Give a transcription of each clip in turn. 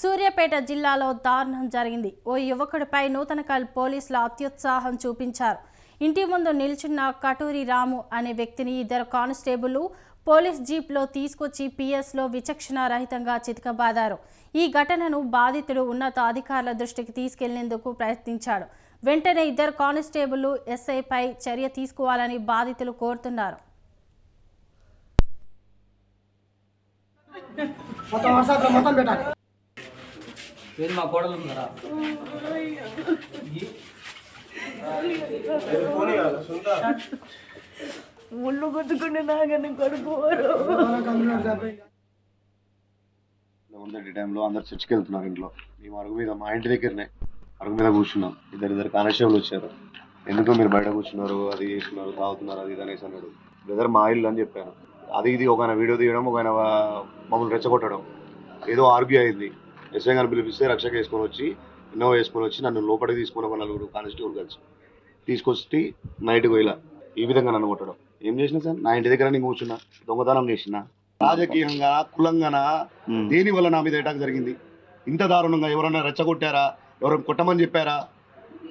సూర్యాపేట జిల్లాలో దారుణం జరిగింది. ఓ యువకుడిపై నూతనకల్ పోలీసులు అత్యుత్సాహం చూపించారు. ఇంటి ముందు నిల్చున్న కటూరి రాము అనే వ్యక్తిని ఇద్దరు కానిస్టేబుల్ పోలీస్ జీప్లో తీసుకొచ్చి పిఎస్లో విచక్షణ రహితంగా చితకబాదారు. ఈ ఘటనను బాధితుడు ఉన్నత అధికారుల దృష్టికి తీసుకెళ్ళేందుకు ప్రయత్నించాడు. వెంటనే ఇద్దరు కానిస్టేబుల్ ఎస్ఐపై చర్య తీసుకోవాలని బాధితులు కోరుతున్నారు. మొత్తం వాట్సాప్లో మొత్తం పెట్టాలి. ఏది మా కోడలు ఉందరా ముళ్ళు గుద్దుకుంటే నాగని కొడుకోరు ఉందండి టైంలో అందరు చర్చికి వెళ్తున్నారు ఇంట్లో. మేము అరుగు మీద మా ఇంటి దగ్గరనే అరుగు మీద కూర్చున్నాం. ఇద్దరు ఇద్దరు కానిస్టేబుల్ వచ్చారు. ఎందుకు మీరు బయట కూర్చున్నారు అది చేస్తున్నారు తాగుతున్నారు అది ఇది అనేసి అన్నాడు. బ్రదర్ మా ఇల్లు అని చెప్పాను. అది ఇది ఒక ఆయన వీడియో తీయడం ఒక ఆయన మమ్మల్ని రెచ్చగొట్టడం. ఏదో ఆర్గ్యూ అయింది. ఎస్ఐ గారిని పిలిపిస్తే రక్షక వేసుకొని వచ్చి ఇన్నోవా వేసుకొని వచ్చి నన్ను లోపలికి తీసుకొని నలుగురు కానిస్టేబుల్ కలిసి తీసుకొచ్చి నైట్కి పోయిలా ఈ విధంగా నన్ను కొట్టడం. ఏం చేసిన సార్? నా ఇంటి దగ్గర నేను కూర్చున్నా దొంగతనం చేసిన రాజకీయంగా కులంగానా దేని వల్ల నా మీద అటాక్ జరిగింది? ఇంత దారుణంగా ఎవరన్నా రెచ్చగొట్టారా? ఎవరైనా కొట్టమని చెప్పారా?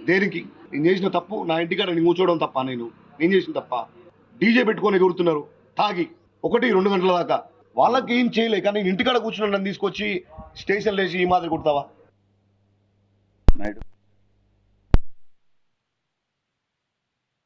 దేనికి? నేను చేసిన తప్పు నా ఇంటికాడ నేను కూర్చోవడం తప్ప నేను. నేను చేసిన తప్ప. డీజే పెట్టుకొని ఎగురుతున్నారు. తాగి. ఒకటి రెండు గంటల దాకా. వాళ్ళకి ఏం చేయలే కానీ నేను ఇంటికాడ కూర్చుని నన్ను తీసుకొచ్చి స్టేషన్ లేచి ఈ మాదిరి కుడతావా? నైట్